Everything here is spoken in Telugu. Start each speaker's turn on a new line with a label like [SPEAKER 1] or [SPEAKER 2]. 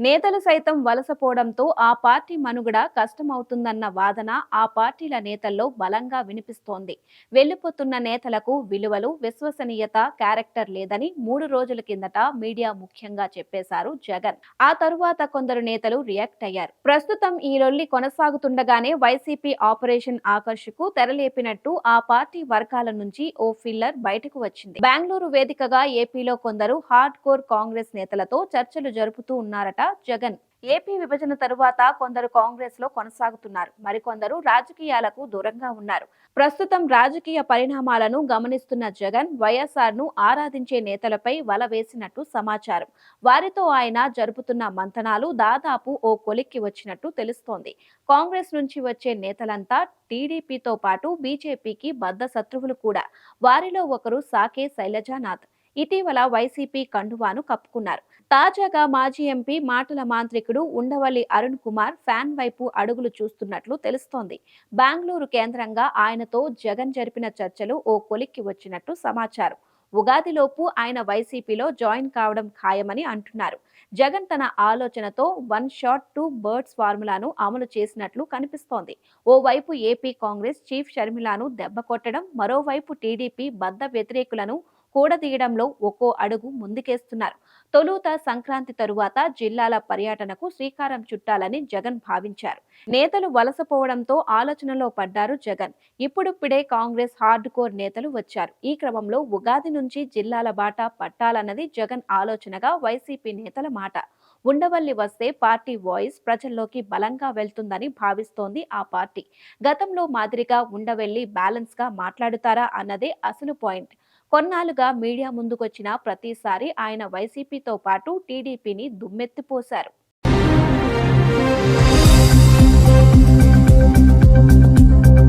[SPEAKER 1] నేతలు సైతం వలసపోవడంతో ఆ పార్టీ మనుగడ కష్టమవుతుందన్న వాదన ఆ పార్టీల నేతల్లో బలంగా వినిపిస్తోంది. వెళ్ళిపోతున్న నేతలకు విలువలు విశ్వసనీయత క్యారెక్టర్ లేదని మూడు రోజుల కిందట మీడియా ముఖ్యంగా చెప్పేశారు జగన్. ఆ తరువాత కొందరు నేతలు రియాక్ట్ అయ్యారు. ప్రస్తుతం ఈ లొల్లి కొనసాగుతుండగానే వైసీపీ ఆపరేషన్ ఆకర్షకు తెరలేపినట్టు ఆ పార్టీ వర్గాల నుంచి ఓ ఫిల్లర్ బయటకు వచ్చింది. బెంగళూరు వేదికగా ఏపీలో కొందరు హార్డ్ కోర్ కాంగ్రెస్ నేతలతో చర్చలు జరుపుతూ ఉన్నారట జగన్. ఏపీ విభజన తరువాత కొందరు కాంగ్రెస్లో కొనసాగుతున్నారు. మరికొందరు రాజకీయాలకు దూరంగా ఉన్నారు. ప్రస్తుతం రాజకీయ పరిణామాలను గమనిస్తున్న జగన్ వైఎస్ఆర్ను ఆరాధించే నేతలపై వల వేసినట్టు సమాచారం. వారితో ఆయన జరుపుతున్న మంతనాలు దాదాపు ఓ కొలిక్కి వచ్చినట్టు తెలుస్తోంది. కాంగ్రెస్ నుంచి వచ్చే నేతలంతా టీడీపీతో పాటు బీజేపీకి బద్ద శత్రువులు కూడా. వారిలో ఒకరు సాకే శైలజానాథ్. ఇటీవల వైసీపీ కండువాను కప్పుకున్నారు. తాజాగా మాజీ ఎంపీ మాటల మాంత్రికుడు ఉండవల్లి అరుణ్ కుమార్ ఫ్యాన్ వైపు అడుగులు చూస్తున్నట్లు తెలుస్తోంది. బెంగళూరు కేంద్రంగా ఆయనతో జగన్ జరిపిన చర్చలు ఓ కొలిక్కి వచ్చినట్టు సమాచారం. ఉగాదిలోపు ఆయన వైసీపీలో జాయిన్ కావడం ఖాయమని అంటున్నారు. జగన్ తన ఆలోచనతో వన్ షాట్ టూ బర్డ్స్ ఫార్ములాను అమలు చేసినట్లు కనిపిస్తోంది. ఓవైపు ఏపీ కాంగ్రెస్ చీఫ్ షర్మిలాను దెబ్బ కొట్టడం మరోవైపు టీడీపీ బద్ద వ్యతిరేకులను కూడదీయడంలో ఒక్కో అడుగు ముందుకేస్తున్నారు. తొలుత సంక్రాంతి తరువాత జిల్లాల పర్యటనకు శ్రీకారం చుట్టాలని జగన్ భావించారు. నేతలు వలసపోవడంతో ఆలోచనలో పడ్డారు జగన్. ఇప్పుడిప్పుడే కాంగ్రెస్ హార్డ్ కోర్ నేతలు వచ్చారు. ఈ క్రమంలో ఉగాది నుంచి జిల్లాల బాట పట్టాలన్నది జగన్ ఆలోచనగా వైసీపీ నేతల మాట. ఉండవల్లి వస్తే పార్టీ వాయిస్ ప్రజల్లోకి బలంగా వెళ్తుందని భావిస్తోంది ఆ పార్టీ. గతంలో మాదిరిగా ఉండవెల్లి బ్యాలెన్స్గా మాట్లాడుతారా అన్నదే అసలు పాయింట్. కొన్నాళ్ళుగా మీడియా ముందుకొచ్చిన ప్రతిసారి ఆయన వైసీపీతో పాటు టీడీపీని దుమ్మెత్తిపోశారు